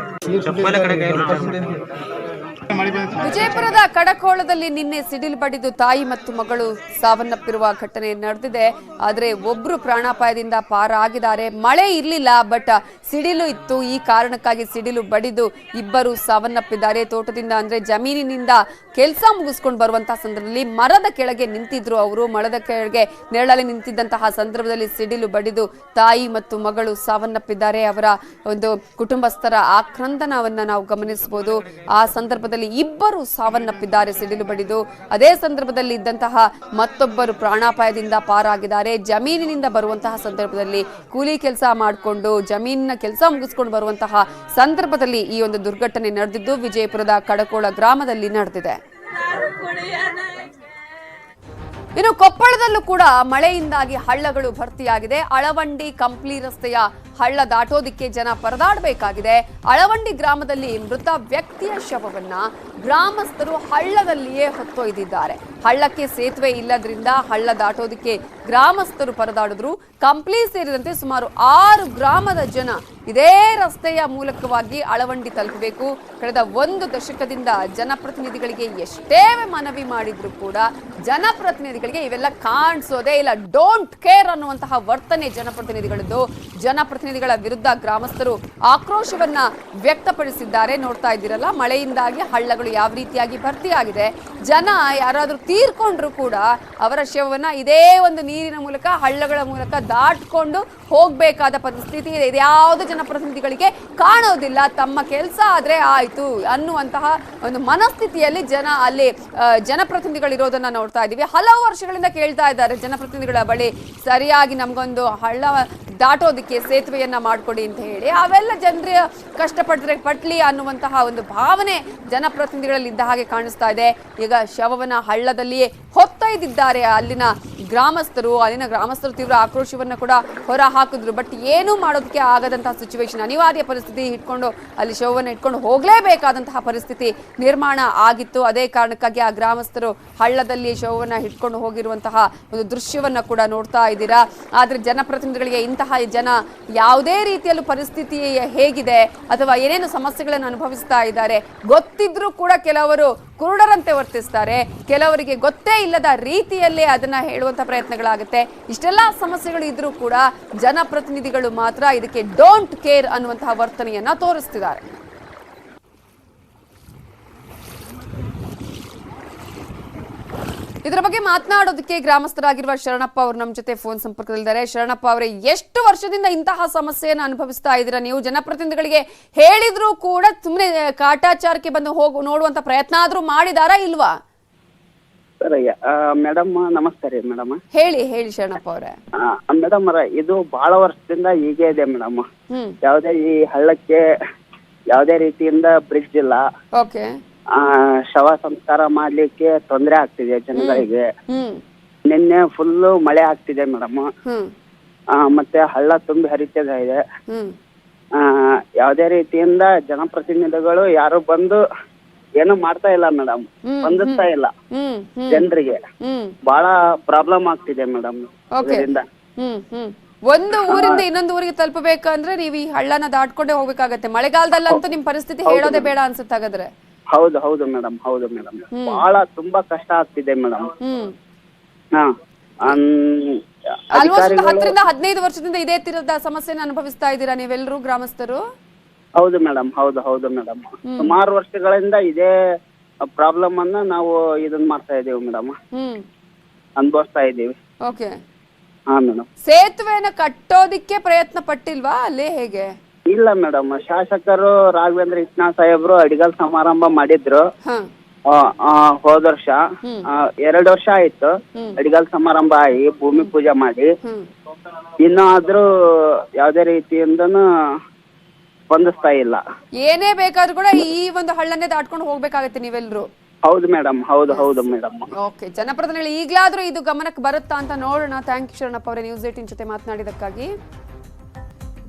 ರೂಪಾಯಿ ಕೊಡ್ತಿದ್ದೆ ನಾನು ಕುಡಿಯೋದಕ್ಕೆ ಮಾಡಿ ಬಂದಿತ್ತು ವಿಜಯಪುರದ ಕಡಕೋಳದಲ್ಲಿ ನಿನ್ನೆ ಸಿಡಿಲು ಬಡಿದು ತಾಯಿ ಮತ್ತು ಮಗಳು ಸಾವನ್ನಪ್ಪಿರುವ ಘಟನೆ ನಡೆದಿದೆ. ಆದರೆ ಒಬ್ರು ಪ್ರಾಣಾಪಾಯದಿಂದ ಪಾರಾಗಿದ್ದಾರೆ. ಮಳೆ ಇರಲಿಲ್ಲ, ಬಟ್ ಸಿಡಿಲು ಇತ್ತು. ಈ ಕಾರಣಕ್ಕಾಗಿ ಸಿಡಿಲು ಬಡಿದು ಇಬ್ಬರು ಸಾವನ್ನಪ್ಪಿದ್ದಾರೆ. ತೋಟದಿಂದ ಅಂದ್ರೆ ಜಮೀನಿನಿಂದ ಕೆಲಸ ಮುಗಿಸ್ಕೊಂಡು ಬರುವಂತಹ ಸಂದರ್ಭದಲ್ಲಿ ಮರದ ಕೆಳಗೆ ನಿಂತಿದ್ರು ಅವರು. ಮರದ ಕೆಳಗೆ ನೆರಳಲ್ಲಿ ನಿಂತಿದ್ದಂತಹ ಸಂದರ್ಭದಲ್ಲಿ ಸಿಡಿಲು ಬಡಿದು ತಾಯಿ ಮತ್ತು ಮಗಳು ಸಾವನ್ನಪ್ಪಿದ್ದಾರೆ. ಅವರ ಒಂದು ಕುಟುಂಬಸ್ಥರ ಆಕ್ರಂದನವನ್ನ ನಾವು ಗಮನಿಸಬಹುದು. ಆ ಸಂದರ್ಭದಲ್ಲಿ ಇಬ್ಬರು ಸಾವನ್ನಪ್ಪಿದ್ದಾರೆ ಸಿಡಿಲು ಬಡಿದು ಅದೇ ಸಂದರ್ಭದಲ್ಲಿ ಇದ್ದಂತಹ ಮತ್ತೊಬ್ಬರು ಪ್ರಾಣಾಪಾಯದಿಂದ ಪಾರಾಗಿದ್ದಾರೆ. ಜಮೀನಿನಿಂದ ಬರುವಂತಹ ಸಂದರ್ಭದಲ್ಲಿ ಕೂಲಿ ಕೆಲಸ ಮಾಡಿಕೊಂಡು ಜಮೀನಿನ ಕೆಲಸ ಮುಗಿಸ್ಕೊಂಡು ಬರುವಂತಹ ಸಂದರ್ಭದಲ್ಲಿ ಈ ಒಂದು ದುರ್ಘಟನೆ ನಡೆದಿದ್ದು ವಿಜಯಪುರದ ಕಡಕೋಳ ಗ್ರಾಮದಲ್ಲಿ ನಡೆದಿದೆ. ಇನ್ನು ಕೊಪ್ಪಳದಲ್ಲೂ ಕೂಡ ಮಳೆಯಿಂದಾಗಿ ಹಳ್ಳಗಳು ಭರ್ತಿಯಾಗಿದೆ. ಅಳವಂಡಿ ಕಂಪ್ಲಿ ರಸ್ತೆಯ ಹಳ್ಳ ದಾಟೋದಿಕ್ಕೆ ಜನ ಪರದಾಡಬೇಕಾಗಿದೆ. ಅಳವಂಡಿ ಗ್ರಾಮದಲ್ಲಿ ಮೃತ ವ್ಯಕ್ತಿಯ ಶವವನ್ನ ಗ್ರಾಮಸ್ಥರು ಹಳ್ಳದಲ್ಲಿಯೇ ಹೊತ್ತೊಯ್ದಿದ್ದಾರೆ. ಹಳ್ಳಕ್ಕೆ ಸೇತುವೆ ಇಲ್ಲದ್ರಿಂದ ಹಳ್ಳ ದಾಟೋದಿಕ್ಕೆ ಗ್ರಾಮಸ್ಥರು ಪರದಾಡಿದ್ರು. ಕಂಪ್ಲಿ ಸೇರಿದಂತೆ ಸುಮಾರು ಆರು ಗ್ರಾಮದ ಜನ ಇದೇ ರಸ್ತೆಯ ಮೂಲಕವಾಗಿ ಅಳವಂಡಿ ತಲುಪಬೇಕು. ಕಳೆದ ಒಂದು ದಶಕದಿಂದ ಜನಪ್ರತಿನಿಧಿಗಳಿಗೆ ಎಷ್ಟೇ ಮನವಿ ಮಾಡಿದ್ರು ಕೂಡ ಜನಪ್ರತಿನಿಧಿಗಳಿಗೆ ಇವೆಲ್ಲ ಕಾಣಿಸೋದೇ ಇಲ್ಲ. ಡೋಂಟ್ ಕೇರ್ ಅನ್ನುವಂತಹ ವರ್ತನೆ ಜನಪ್ರತಿನಿಧಿಗಳದ್ದು. ಜನಪ್ರತಿನಿಧಿಗಳ ವಿರುದ್ಧ ಗ್ರಾಮಸ್ಥರು ಆಕ್ರೋಶವನ್ನ ವ್ಯಕ್ತಪಡಿಸಿದ್ದಾರೆ. ನೋಡ್ತಾ ಇದ್ದೀರಲ್ಲ ಮಳೆಯಿಂದಾಗಿ ಹಳ್ಳಗಳು ಯಾವ ರೀತಿಯಾಗಿ ಭರ್ತಿಯಾಗಿದೆ. ಜನ ಯಾರಾದರೂ ತೀರ್ಕೊಂಡ್ರು ಕೂಡ ಅವರ ಶವವನ್ನು ಇದೇ ಒಂದು ನೀರಿನ ಮೂಲಕ, ಹಳ್ಳಗಳ ಮೂಲಕ ದಾಟ್ಕೊಂಡು ಹೋಗಬೇಕಾದ ಪರಿಸ್ಥಿತಿ ಇದೆ. ಇದ್ಯಾವುದು ಜನಪ್ರತಿನಿಧಿಗಳಿಗೆ ಕಾಣೋದಿಲ್ಲ. ತಮ್ಮ ಕೆಲಸ ಆದರೆ ಆಯಿತು ಅನ್ನುವಂತಹ ಒಂದು ಮನಸ್ಥಿತಿಯಲ್ಲಿ ಜನ ಅಲ್ಲಿ ಜನಪ್ರತಿನಿಧಿಗಳಿರೋದನ್ನು ನೋಡ್ತಾ ಇದ್ದೀವಿ. ಹಲವು ವರ್ಷಗಳಿಂದ ಕೇಳ್ತಾ ಇದ್ದಾರೆ ಜನಪ್ರತಿನಿಧಿಗಳ ಬಳಿ, ಸರಿಯಾಗಿ ನಮಗೊಂದು ಹಳ್ಳ ದಾಟೋದಕ್ಕೆ ಸೇತುವೆಯನ್ನು ಮಾಡ್ಕೊಡಿ ಅಂತ ಹೇಳಿ. ಅವೆಲ್ಲ ಜನರ ಕಷ್ಟಪಟ್ಟರೆ ಪಟ್ಲಿ ಅನ್ನುವಂತಹ ಒಂದು ಭಾವನೆ ಜನಪ್ರತಿನಿಧಿಗಳಲ್ಲಿ ಇದ್ದ ಹಾಗೆ ಕಾಣಿಸ್ತಾ ಇದೆ. ಈಗ ಶವವನ್ನ ಹಳ್ಳದಲ್ಲಿಯೇ ಹೊತ್ತೊಯ್ದಿದ್ದಾರೆ ಅಲ್ಲಿನ ಗ್ರಾಮಸ್ಥರು, ಅಲ್ಲಿನ ಗ್ರಾಮಸ್ಥರು ತೀವ್ರ ಆಕ್ರೋಶವನ್ನು ಕೂಡ ಹೊರ ಹಾಕಿದ್ರು ಬಟ್ ಏನೂ ಮಾಡೋದಕ್ಕೆ ಆಗದಂತಹ ಸಿಚುವೇಶನ್ ಅನಿವಾರ್ಯ ಪರಿಸ್ಥಿತಿ ಇಟ್ಕೊಂಡು ಅಲ್ಲಿ ಶವವನ್ನು ಇಟ್ಕೊಂಡು ಹೋಗಲೇಬೇಕಾದಂತಹ ಪರಿಸ್ಥಿತಿ ನಿರ್ಮಾಣ ಆಗಿತ್ತು. ಅದೇ ಕಾರಣಕ್ಕಾಗಿ ಆ ಗ್ರಾಮಸ್ಥರು ಹಳ್ಳದಲ್ಲಿ ಶವವನ್ನು ಹಿಡ್ಕೊಂಡು ಹೋಗಿರುವಂತಹ ಒಂದು ದೃಶ್ಯವನ್ನ ಕೂಡ ನೋಡ್ತಾ ಇದ್ದೀರಾ? ಆದ್ರೆ ಜನಪ್ರತಿನಿಧಿಗಳಿಗೆ ಇಂತಹ ಜನ ಯಾವುದೇ ರೀತಿಯಲ್ಲೂ ಪರಿಸ್ಥಿತಿ ಹೇಗಿದೆ? ಅಥವಾ ಏನೇನು ಸಮಸ್ಯೆಗಳನ್ನು ಅನುಭವಿಸ್ತಾ ಇದ್ದಾರೆ? ಗೊತ್ತಿದ್ರೂ ಕೂಡ ಕೆಲವರು ಕುರುಡರಂತೆ ವರ್ತಿಸ್ತಾರೆ. ಕೆಲವರಿಗೆ ಗೊತ್ತೇ ಇಲ್ಲದ ರೀತಿಯಲ್ಲೇ ಅದನ್ನ ಹೇಳುವಂತ ಪ್ರಯತ್ನಗಳಾಗುತ್ತೆ. ಇಷ್ಟೆಲ್ಲ ಸಮಸ್ಯೆಗಳು ಇದ್ರೂ ಕೂಡ ಜನಪ್ರತಿನಿಧಿಗಳು ಮಾತ್ರ ಇದಕ್ಕೆ ಡೋಂಟ್ ಕೇರ್ ಅನ್ನುವಂತಹ ವರ್ತನೆಯನ್ನ ತೋರಿಸ್ತಿದ್ದಾರೆ. ಇದರ ಬಗ್ಗೆ ಮಾತನಾಡೋದಕ್ಕೆ ಗ್ರಾಮಸ್ಥರಾಗಿರುವ ಶರಣಪ್ಪ ಅವರು ನಮ್ಮ ಜೊತೆ ಫೋನ್ ಸಂಪರ್ಕದಲ್ಲಿದ್ದಾರೆ. ಶರಣಪ್ಪ ಅವರೇ, ಎಷ್ಟು ವರ್ಷದಿಂದ ಇಂತಹ ಸಮಸ್ಯೆಯನ್ನು ಅನುಭವಿಸ್ತಾ ಇದ್ದೀರಾ ನೀವು? ಜನಪ್ರತಿನಿಧಿಗಳಿಗೆ ಹೇಳಿದ್ರೂ ಕೂಡ ಸುಮ್ಮನೆ ಕಾಟಾಚಾರಕ್ಕೆ ಬಂದು ಹೋಗು, ನೋಡುವಂತ ಪ್ರಯತ್ನ ಆದ್ರೂ ಮಾಡಿದಾರಾ ಇಲ್ವಾ? ಸರ್ ಮೇಡಮ್ ನಮಸ್ತೆ ರೀ ಮೇಡಮ್. ಹೇಳಿ ಹೇಳಿ ಶರಣಪ್ಪ ಅವರೇ. ಮೇಡಮ್ ಇದು ಬಹಳ ವರ್ಷದಿಂದ ಹೀಗೆ ಇದೆ ಮೇಡಮ್. ಯಾವ್ದೇ ಈ ಹಳ್ಳಕ್ಕೆ ಯಾವುದೇ ರೀತಿಯಿಂದ ಬ್ರಿಡ್ಜ್ ಇಲ್ಲ. ಓಕೆ. ಆ, ಶವ ಸಂಸ್ಕಾರ ಮಾಡ್ಲಿಕ್ಕೆ ತೊಂದರೆ ಆಗ್ತಿದೆ ಜನಗಳಿಗೆ. ನಿನ್ನೆ ಫುಲ್ಲು ಮಳೆ ಆಗ್ತಿದೆ ಮೇಡಮ್. ಮತ್ತೆ ಹಳ್ಳ ತುಂಬಿ ಹರಿತಾ ಇದೆ. ಯಾವುದೇ ರೀತಿಯಿಂದ ಜನಪ್ರತಿನಿಧಿಗಳು ಯಾರು ಬಂದು ಏನು ಮಾಡ್ತಾ ಇಲ್ಲ ಮೇಡಮ್ ಹೊಂದಿಸ್ತಾ ಇಲ್ಲ. ಜನರಿಗೆ ಬಹಳ ಪ್ರಾಬ್ಲಮ್ ಆಗ್ತಿದೆ ಮೇಡಮ್ ಓಕೆ ಇದರಿಂದ. ಹ್ಮ್ ಹ್ಮ್. ಒಂದು ಊರಿಂದ ಇನ್ನೊಂದು ಊರಿಗೆ ತಲುಪಬೇಕಂದ್ರೆ ನೀವು ಈ ಹಳ್ಳನ ದಾಟ್ಕೊಂಡೇ ಹೋಗ್ಬೇಕಾಗತ್ತೆ. ಮಳೆಗಾಲದಲ್ಲಂತೂ ನಿಮ್ ಪರಿಸ್ಥಿತಿ ಹೇಳೋದೇ ಬೇಡ ಅನ್ಸುತ್ತೆ ಹಾಗಾದ್ರೆ ಹೌದು ಹೌದು ಮೇಡಮ್ ಹೌದು ಮೇಡಮ್ ಬಹಳ ತುಂಬಾ ಕಷ್ಟ ಆಗ್ತಿದೆ ಮೇಡಮ್ ಹ್ಮ್. ಹಾ. ಅನ್- ಆಲ್ಮೋಸ್ಟ್ ಅಧಿಕಾರಿಗಳು ಹತ್ತರಿಂದ ಹದಿನೈದು ವರ್ಷದಿಂದ ಇದೇ ತೀರದ ಸಮಸ್ಯೆನ ಅನುಭವಿಸ್ತಾ ಇದ್ದೀರಾ ನೀವೆಲ್ಲರೂ ಗ್ರಾಮಸ್ಥರು? ಹೌದು ಮೇಡಮ್ ಹೌದು ಹೌದು ಮೇಡಮ್ ಸುಮಾರು ವರ್ಷಗಳಿಂದ ಇದೇ ಪ್ರಾಬ್ಲಮ್ ಅನ್ನ ನಾವು ಇದನ್ನ ಮಾಡ್ತಾ ಇದೀವಿ ಮೇಡಮ್ ಹ್ಮ್. ಅನುಭವಿಸ್ತಾ ಇದೀವಿ ಓಕೆ ಹಾ ಮೇಡಮ್ ಸೇತುವೆನ ಕಟ್ಟೋದಿಕ್ಕೆ ಪ್ರಯತ್ನ ಪಟ್ಟಿಲ್ವಾ ಅಲ್ಲಿ ಹೇಗೆ? ಇಲ್ಲ ಮೇಡಮ್ ಶಾಸಕರು ರಾಘವೇಂದ್ರ ಇಟ್ನಾ ಸಾಹೇಬ್ರು ಅಡಿಗಲ್ ಸಮಾರಂಭ ಮಾಡಿದ್ರು. ಹ. ಆ, ಆ, ಹೋದ ವರ್ಷ. ಆ, ಎರಡು ವರ್ಷ ಆಯ್ತು. ಅಡಿಗಲ್ ಸಮಾರಂಭ ಆಗಿ ಭೂಮಿ ಪೂಜೆ ಮಾಡಿ. ಹ್ಮ್. ಇನ್ನು ಆದ್ರೂ ಯಾವುದೇ ರೀತಿಯಿಂದನೂ ಸ್ಪಂದಿಸ್ತಾ ಇಲ್ಲ. ಏನೇ ಬೇಕಾದ್ರೂ ಕೂಡ ಈ ಒಂದು ಹಳ್ಳನ್ನೇ ದಾಟ್ಕೊಂಡು ಹೋಗ್ಬೇಕಾಗತ್ತೆ ನೀವೆಲ್ಲರೂ ಹೌದು ಮೇಡಮ್ ಹೌದು ಹೌದು ಮೇಡಮ್ ಓಕೆ ಜನಪ್ರತಿನಿಧಿಗಳು ಈಗಲಾದ್ರೂ ಇದು ಗಮನಕ್ಕೆ ಬರುತ್ತಾ ಅಂತ ನೋಡೋಣ. ಥ್ಯಾಂಕ್ ಯು ಶರಣಪ್ಪ ಅವರೇ ನ್ಯೂಸ್ ಏಟಿನ್ ಜೊತೆ ಮಾತನಾಡಿದಕ್ಕಾಗಿ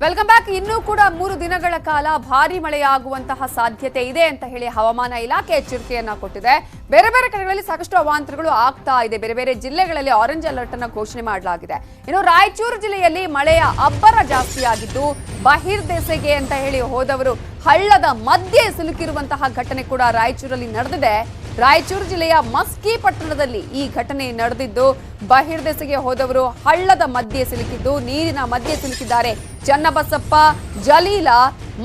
ವೆಲ್ಕಮ್ ಬ್ಯಾಕ್ ಇನ್ನೂ ಕೂಡ ಮೂರು ದಿನಗಳ ಕಾಲ ಭಾರಿ ಮಳೆಯಾಗುವಂತಹ ಸಾಧ್ಯತೆ ಇದೆ ಅಂತ ಹೇಳಿ ಹವಾಮಾನ ಇಲಾಖೆ ಎಚ್ಚರಿಕೆಯನ್ನ ಕೊಟ್ಟಿದೆ. ಬೇರೆ ಬೇರೆ ಕಡೆಗಳಲ್ಲಿ ಸಾಕಷ್ಟು ಅವಾಂತರಗಳು ಆಗ್ತಾ ಇದೆ. ಬೇರೆ ಬೇರೆ ಜಿಲ್ಲೆಗಳಲ್ಲಿ ಆರೆಂಜ್ ಅಲರ್ಟ್ ಅನ್ನ ಘೋಷಣೆ ಮಾಡಲಾಗಿದೆ. ಇನ್ನು ರಾಯಚೂರು ಜಿಲ್ಲೆಯಲ್ಲಿ ಮಳೆಯ ಅಬ್ಬರ ಜಾಸ್ತಿಯಾಗಿದ್ದು ಬಹಿರ್ದೆಸೆಗೆ ಅಂತ ಹೇಳಿ ಹೋದವರು ಹಳ್ಳದ ಮಧ್ಯೆ ಸಿಲುಕಿರುವಂತಹ ಘಟನೆ ಕೂಡ ರಾಯಚೂರಲ್ಲಿ ನಡೆದಿದೆ. ರಾಯಚೂರು ಜಿಲ್ಲೆಯ ಮಸ್ಕಿ ಪಟ್ಟಣದಲ್ಲಿ ಈ ಘಟನೆ ನಡೆದಿದ್ದು ಬಹಿರ್ದೆಸೆಗೆ ಹೋದವರು ಹಳ್ಳದ ಮಧ್ಯೆ ಸಿಲುಕಿದ್ದು, ನೀರಿನ ಮಧ್ಯೆ ಸಿಲುಕಿದ್ದಾರೆ ಚನ್ನಬಸಪ್ಪ, ಜಲೀಲ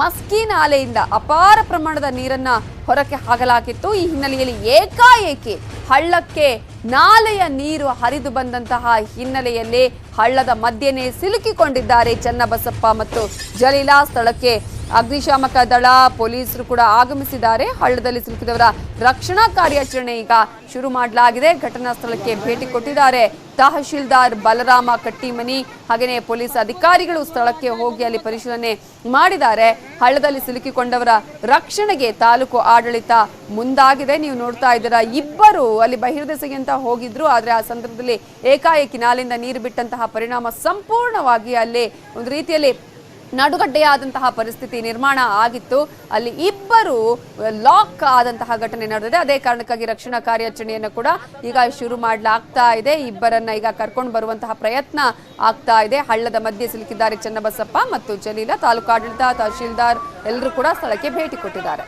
ಮಸ್ಕಿ ನಾಲೆಯಿಂದ ಅಪಾರ ಪ್ರಮಾಣದ ನೀರನ್ನ ಹೊರಕ್ಕೆ ಹಾಕಲಾಗಿತ್ತು. ಈ ಹಿನ್ನೆಲೆಯಲ್ಲಿ ಏಕಾಏಕಿ ಹಳ್ಳಕ್ಕೆ ನಾಲೆಯ ನೀರು ಹರಿದು ಬಂದಂತಹ ಹಿನ್ನೆಲೆಯಲ್ಲಿ ಹಳ್ಳದ ಮಧ್ಯೆನೇ ಸಿಲುಕಿಕೊಂಡಿದ್ದಾರೆ ಚನ್ನಬಸಪ್ಪ ಮತ್ತು ಜಲೀಲ. ಸ್ಥಳಕ್ಕೆ ಅಗ್ನಿಶಾಮಕ ದಳ, ಪೊಲೀಸರು ಕೂಡ ಆಗಮಿಸಿದ್ದಾರೆ. ಹಳ್ಳದಲ್ಲಿ ಸಿಲುಕಿದವರ ರಕ್ಷಣಾ ಕಾರ್ಯಾಚರಣೆ ಈಗ ಶುರು ಮಾಡಲಾಗಿದೆ. ಘಟನಾ ಸ್ಥಳಕ್ಕೆ ಭೇಟಿ ಕೊಟ್ಟಿದ್ದಾರೆ ತಹಶೀಲ್ದಾರ್ ಬಲರಾಮ ಕಟ್ಟಿಮನಿ ಹಾಗೆಯೇ ಪೊಲೀಸ್ ಅಧಿಕಾರಿಗಳು ಸ್ಥಳಕ್ಕೆ ಹೋಗಿ ಅಲ್ಲಿ ಪರಿಶೀಲನೆ ಮಾಡಿದ್ದಾರೆ. ಹಳ್ಳದಲ್ಲಿ ಸಿಲುಕಿಕೊಂಡವರ ರಕ್ಷಣೆಗೆ ತಾಲೂಕು ಆಡಳಿತ ಮುಂದಾಗಿದೆ. ನೀವು ನೋಡ್ತಾ ಇದ್ದೀರಾ, ಇಬ್ಬರು ಅಲ್ಲಿ ಬಹಿರ್ದೆಸೆಗೆ ಅಂತ ಹೋಗಿದ್ರು. ಆದರೆ ಆ ಸಂದರ್ಭದಲ್ಲಿ ಏಕಾಏಕಿ ನಾಲಿಂದ ನೀರು ಬಿಟ್ಟಂತಹ ಪರಿಣಾಮ ಸಂಪೂರ್ಣವಾಗಿ ಅಲ್ಲಿ ಒಂದು ರೀತಿಯಲ್ಲಿ ನಡುಗಡ್ಡೆಯಾದಂತಹ ಪರಿಸ್ಥಿತಿ ನಿರ್ಮಾಣ ಆಗಿತ್ತು. ಅಲ್ಲಿ ಇಬ್ಬರು ಲಾಕ್ ಆದಂತಹ ಘಟನೆ ನಡೆದಿದೆ. ಅದೇ ಕಾರಣಕ್ಕಾಗಿ ರಕ್ಷಣಾ ಕಾರ್ಯಾಚರಣೆಯನ್ನು ಕೂಡ ಈಗ ಶುರು ಮಾಡಲಾಗ್ತಾ ಇದೆ. ಇಬ್ಬರನ್ನ ಈಗ ಕರ್ಕೊಂಡು ಬರುವಂತಹ ಪ್ರಯತ್ನ ಆಗ್ತಾ ಇದೆ. ಹಳ್ಳದ ಮಧ್ಯೆ ಸಿಲುಕಿದ್ದಾರೆ ಚನ್ನಬಸಪ್ಪ ಮತ್ತು ಜಲೀಲ ತಾಲೂಕಾಡಳಿತ ತಹಶೀಲ್ದಾರ್ ಎಲ್ಲರೂ ಕೂಡ ಸ್ಥಳಕ್ಕೆ ಭೇಟಿ ಕೊಟ್ಟಿದ್ದಾರೆ.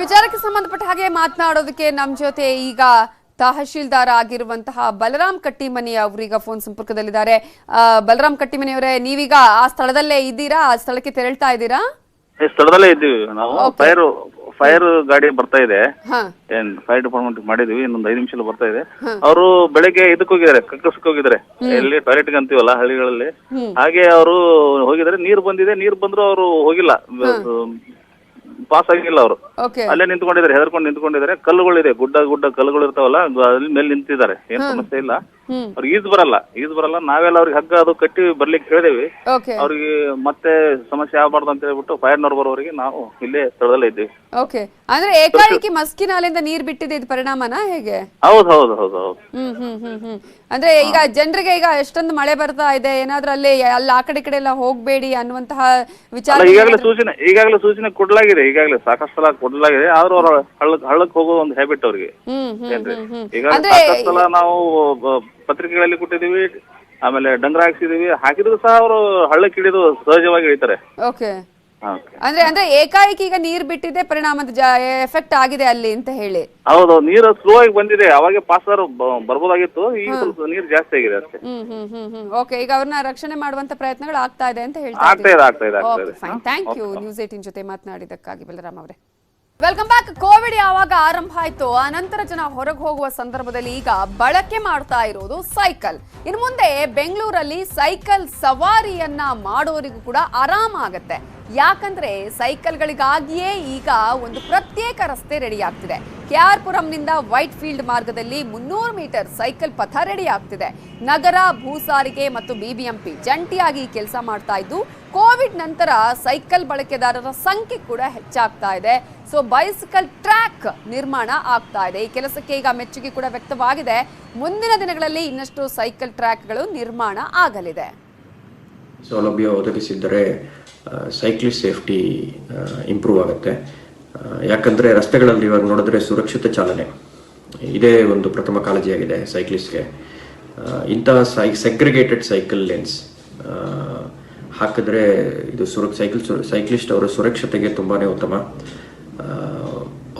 ವಿಚಾರಕ್ಕೆ ಸಂಬಂಧಪಟ್ಟ ಹಾಗೆ ಮಾತನಾಡೋದಕ್ಕೆ ನಮ್ಮ ಜೊತೆ ಈಗ ತಹಶೀಲ್ದಾರ್ ಆಗಿರುವಂತಹ ಬಲರಾಮ್ ಕಟ್ಟಿಮನಿ ಅವರೀಗ ಫೋನ್ ಸಂಪರ್ಕದಲ್ಲಿದ್ದಾರೆ. ಬಲರಾಮ್ ಕಟ್ಟಿಮನಿ ಅವರೇ ನೀವೀಗ ಆ ಸ್ಥಳದಲ್ಲೇ ಇದ್ದೀರಾ? ಆ ಸ್ಥಳಕ್ಕೆ ತೆರಳ್ತಾ ಇದ್ದೀರಾ? ಈ ಸ್ಥಳದಲ್ಲೇ ಇದ್ದೀವಿ. ನಾವು ಫೈರ್ ಫೈರ್ ಗಾಡಿ ಬರ್ತಾ ಇದೆ. ಏನ್ ಫೈರ್ ಡಿಪಾರ್ಟ್ಮೆಂಟ್ ಮಾಡಿದೀವಿ. ಇನ್ನೊಂದು ಐದು ನಿಮಿಷ ಬರ್ತಾ ಇದೆ. ಅವರು ಬೆಳಿಗ್ಗೆ ಇದಕ್ಕೆ ಹೋಗಿದ್ದಾರೆ. ಕಕ್ಕಸಕ್ಕೆ ಹೋಗಿದ್ರೆ ಎಲ್ಲಿ ಟಾಯ್ಲೆಟ್ ಅಂತೀವಲ್ಲ ಹಳ್ಳಿಗಳಲ್ಲಿ. ಹಾಗೆ ಅವರು ಹೋಗಿದ್ರೆ ನೀರು ಬಂದಿದೆ. ನೀರು ಬಂದ್ರು ಅವರು ಹೋಗಿಲ್ಲ. ಪಾಸ್ ಆಗಿಲ್ಲ ಅವರು. ಓಕೆ ಅಲ್ಲೇ ನಿಂತ್ಕೊಂಡಿದ್ದಾರೆ ಹೆದರ್ಕೊಂಡು ನಿಂತ್ಕೊಂಡಿದ್ದಾರೆ. ಕಲ್ಲುಗಳಿದೆ ಗುಡ್ಡ ಗುಡ್ಡ ಕಲ್ಲುಗಳು ಇರ್ತಾವಲ್ಲ ಅಲ್ಲಿ ಮೇಲೆ ನಿಂತಿದ್ದಾರೆ. ಏನ್ ಸಮಸ್ಯೆ ಇಲ್ಲ. ಅವ್ರಿಗೆ ಈಜ್ ಬರಲ್ಲ ಈಜ್ ಬರಲ್ಲ. ನಾವೆಲ್ಲ ಅವ್ರಿಗೆ ಹಗ್ಗ ಅದು ಕಟ್ಟಿ ಬರ್ಲಿಕ್ಕೆ ಹೇಳಿದೇವಿ. ಓಕೆ ಅವ್ರಿಗೆ ಮತ್ತೆ ಸಮಸ್ಯೆ ಆಗಬಾರ್ದು ಅಂತ ಹೇಳ್ಬಿಟ್ಟು ಫೈರ್ನವ್ರು ಬರೋವರೆಗೆ ನಾವು ಇಲ್ಲೇ ಸ್ಥಳದಲ್ಲೇ ಇದ್ದೀವಿ. ಓಕೆ ಅಂದ್ರೆ ಏಕಾಏಕಿ ಮಸ್ಕಿ ನಾಲೆಯಿಂದ ನೀರ್ ಬಿಟ್ಟಿದೆ ಇದು ಪರಿಣಾಮನ ಹೇಗೆ? ಹೌದು ಹೌದು ಹೌದು ಹೌದು. ಹ್ಮ್ ಹ್ಮ್ ಹ್ಮ್ ಹ್ಮ್. ಅಂದ್ರೆ ಈಗ ಜನರಿಗೆ ಈಗ ಎಷ್ಟೊಂದು ಮಳೆ ಬರ್ತಾ ಇದೆ ಏನಾದ್ರೂ ಅಲ್ಲಿ ಅಲ್ಲಿ ಆ ಕಡೆ ಈ ಕಡೆ ಎಲ್ಲ ಹೋಗ್ಬೇಡಿ ಅನ್ನುವಂತಹ ವಿಚಾರ ಅಲ್ಲ ಈಗಾಗಲೇ ಸೂಚನೆ ಈಗಾಗಲೇ ಸೂಚನೆ ಕೊಡ್ಲಾಗಿದೆ ಈಗಾಗಲೇ ಸಾಕಷ್ಟು ಸಲ ಕೊಡ್ಲಾಗಿದೆ. ಆದ್ರೂ ಅವ್ರ ಹಳ್ಳಕ್ ಹಳ್ಳಕ್ ಹೋಗೋ ಒಂದು ಹ್ಯಾಬಿಟ್ ಅವ್ರಿಗೆ. ಹ್ಮ್ ಹ್ಮ್ ಏನ್ರಿ? ಹ್ಮ್ ಹ್ಮ್. ಈಗಾಗಲೇ ಅಂದ್ರೆ ಸಾಕಷ್ಟು ಸಲ ನಾವು ಬ- ಪತ್ರಿಕೆಗಳಲ್ಲಿ ಕೊಟ್ಟಿದೀವಿ ಆಮೇಲೆ ಡಂಗ್ರ ಹಾಕ್ಸಿದೀವಿ ಹಾಕಿದ್ರು ಸಹ ಅವರು ಹಳ್ಳಕ್ಕೆ ಇಳಿದು ಸಹಜವಾಗಿ ಇಳಿತಾರೆ ಓಕೆ. ಓಕೆ ಅಂದ್ರೆ ಅಂದ್ರೆ ಏಕಾಏಕಿ ಈಗ ನೀರ್ ಬಿಟ್ಟಿದೆ ಪರಿಣಾಮದ ಎಫೆಕ್ಟ್ ಆಗಿದೆ ಅಲ್ಲಿ ಅಂತ ಹೇಳಿ. ಹೌದು ನೀರು ಸ್ಲೋ ಆಗಿ ಬಂದಿದೆ. ಪಾಸ್ ಪಾಸರ್ ಬರ್ಬೋದಾಗಿತ್ತು. ಈಗ ಸ್ವಲ್ಪ ನೀರು ಜಾಸ್ತಿ ಆಗಿದೆ ಅಷ್ಟೇ. ಹ್ಮ್ ಹ್ಮ್ ಹ್ಮ್ ಹ್ಮ್. ಓಕೆ ಈಗ ಅವ್ರನ್ನ ರಕ್ಷಣೆ ಮಾಡುವಂತ ಪ್ರಯತ್ನಗಳು ಆಗ್ತಾ ಇದೆ ಅಂತ ಹೇಳ್ತಾ ಆಗ್ತಾ ಇದೆ ಆಗ್ತಾ ಇದೆ ಆಗ್ತಾ ಇದೆ. ಥ್ಯಾಂಕ್ ಯು ನ್ಯೂಸ್ ಏಟಿನ್ ಜೊತೆ ಮಾತನಾಡಿದಕ್ಕಾಗಿ ಬಲರಾಮ್ ಅವರೇ. ವೆಲ್ಕಮ್ ಬ್ಯಾಕ್ ಕೋವಿಡ್ ಯಾವಾಗ ಆರಂಭ ಆಯ್ತು, ಆ ನಂತರ ಜನ ಹೊರಗೆ ಹೋಗುವ ಸಂದರ್ಭದಲ್ಲಿ ಈಗ ಬಳಕೆ ಮಾಡ್ತಾ ಇರೋದು ಸೈಕಲ್ ಇನ್ನು ಮುಂದೆ ಬೆಂಗಳೂರಲ್ಲಿ ಸೈಕಲ್ ಸವಾರಿಯನ್ನ ಮಾಡೋರಿಗೂ ಕೂಡ ಆರಾಮ ಆಗತ್ತೆ. ಯಾಕಂದ್ರೆ ಸೈಕಲ್ಗಳಿಗಾಗಿಯೇ ಈಗ ಒಂದು ಪ್ರತ್ಯೇಕ ರಸ್ತೆ ರೆಡಿ ಆಗ್ತಿದೆ. ಕೆ ಪುರಂನಿಂದ ವೈಟ್ ಫೀಲ್ಡ್ ಮಾರ್ಗದಲ್ಲಿ ಮುನ್ನೂರು ಮೀಟರ್ ಸೈಕಲ್ ಪಥ ರೆಡಿ ಆಗ್ತಿದೆ. ನಗರ ಭೂ ಸಾರಿಗೆ ಮತ್ತು ಬಿಬಿಎಂಪಿ ಜಂಟಿಯಾಗಿ ಕೆಲಸ ಮಾಡ್ತಾ ಇದ್ದು ಕೋವಿಡ್ ನಂತರ ಸೈಕಲ್ ಬಳಕೆದಾರರ ಸಂಖ್ಯೆ ಕೂಡ ಹೆಚ್ಚಾಗ್ತಾ ಇದೆ. ಸೊ ಬೈಸಿಕಲ್ ಟ್ರ್ಯಾಕ್ ನಿರ್ಮಾಣ ಆಗ್ತಾ ಇದೆ. ಈ ಕೆಲಸಕ್ಕೆ ಈಗ ಮೆಚ್ಚುಗೆ ಕೂಡ ವ್ಯಕ್ತವಾಗಿದೆ. ಮುಂದಿನ ದಿನಗಳಲ್ಲಿ ಇನ್ನಷ್ಟು ಸೈಕಲ್ ಟ್ರ್ಯಾಕ್ಗಳು ನಿರ್ಮಾಣ ಆಗಲಿದೆ. ಸೌಲಭ್ಯ ಒದಗಿಸಿದ್ದರೆ ಸೈಕ್ಲಿಸ್ಟ್ ಸೇಫ್ಟಿ ಇಂಪ್ರೂವ್ ಆಗುತ್ತೆ. ಯಾಕಂದರೆ ರಸ್ತೆಗಳಲ್ಲಿ ಇವಾಗ ನೋಡಿದ್ರೆ ಸುರಕ್ಷಿತ ಚಾಲನೆ. ಇದೇ ಒಂದು ಪ್ರಥಮ ಕಾಳಜಿಯಾಗಿದೆ ಸೈಕ್ಲಿಸ್ಟ್ಗೆ ಇಂತಹ ಸೈ ಸೆಗ್ರಿಗೇಟೆಡ್ ಸೈಕಲ್ ಲೆನ್ಸ್ ಹಾಕಿದ್ರೆ ಇದು ಸುರ ಸೈಕಲ್ ಸೈಕ್ಲಿಸ್ಟ್ ಅವರ ಸುರಕ್ಷತೆಗೆ ತುಂಬಾನೇ ಉತ್ತಮ.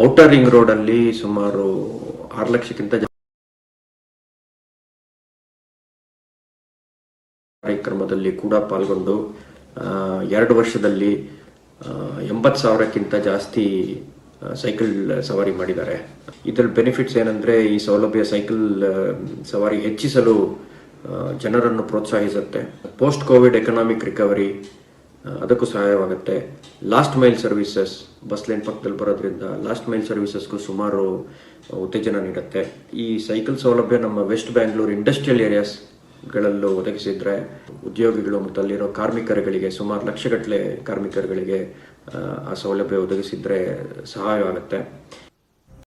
ಔಟರ್ ರಿಂಗ್ ರೋಡಲ್ಲಿ ಸುಮಾರು ಆರು ಲಕ್ಷಕ್ಕಿಂತ ಕಾರ್ಯಕ್ರಮದಲ್ಲಿ ಕೂಡ ಪಾಲ್ಗೊಂಡು ಎರಡು ವರ್ಷದಲ್ಲಿ ಎಂಬತ್ತು ಸಾವಿರಕ್ಕಿಂತ ಜಾಸ್ತಿ ಸೈಕಲ್ ಸವಾರಿ ಮಾಡಿದ್ದಾರೆ. ಇದರ ಬೆನಿಫಿಟ್ಸ್ ಏನಂದ್ರೆ ಈ ಸೌಲಭ್ಯ ಸೈಕಲ್ ಸವಾರಿ ಹೆಚ್ಚಿಸಲು ಜನರನ್ನು ಪ್ರೋತ್ಸಾಹಿಸುತ್ತೆ. ಪೋಸ್ಟ್ ಕೋವಿಡ್ ಎಕನಾಮಿಕ್ ರಿಕವರಿ ಅದಕ್ಕೂ ಸಹಾಯವಾಗುತ್ತೆ. Last mile services bus line ಪಕ್ಕದಲ್ಲಿ ಬರೋದ್ರಿಂದ ಲಾಸ್ಟ್ ಮೈಲ್ ಸರ್ವಿಸಸ್ಗೂ ಸುಮಾರು ಉತ್ತೇಜನ ನೀಡುತ್ತೆ. ಈ ಸೈಕಲ್ ಸೌಲಭ್ಯ ನಮ್ಮ ವೆಸ್ಟ್ ಬ್ಯಾಂಗ್ಳೂರ್ ಇಂಡಸ್ಟ್ರಿಯಲ್ ಏರಿಯಾಸ್ ಗಳಲ್ಲೂ ಒದಗಿಸಿದ್ರೆ ಉದ್ಯೋಗಿಗಳು ಮತ್ತು ಅಲ್ಲಿರೋ ಕಾರ್ಮಿಕರುಗಳಿಗೆ, ಸುಮಾರು ಲಕ್ಷಗಟ್ಟಲೆ ಕಾರ್ಮಿಕರುಗಳಿಗೆ ಆ ಸೌಲಭ್ಯ ಒದಗಿಸಿದ್ರೆ ಸಹಾಯವಾಗುತ್ತೆ.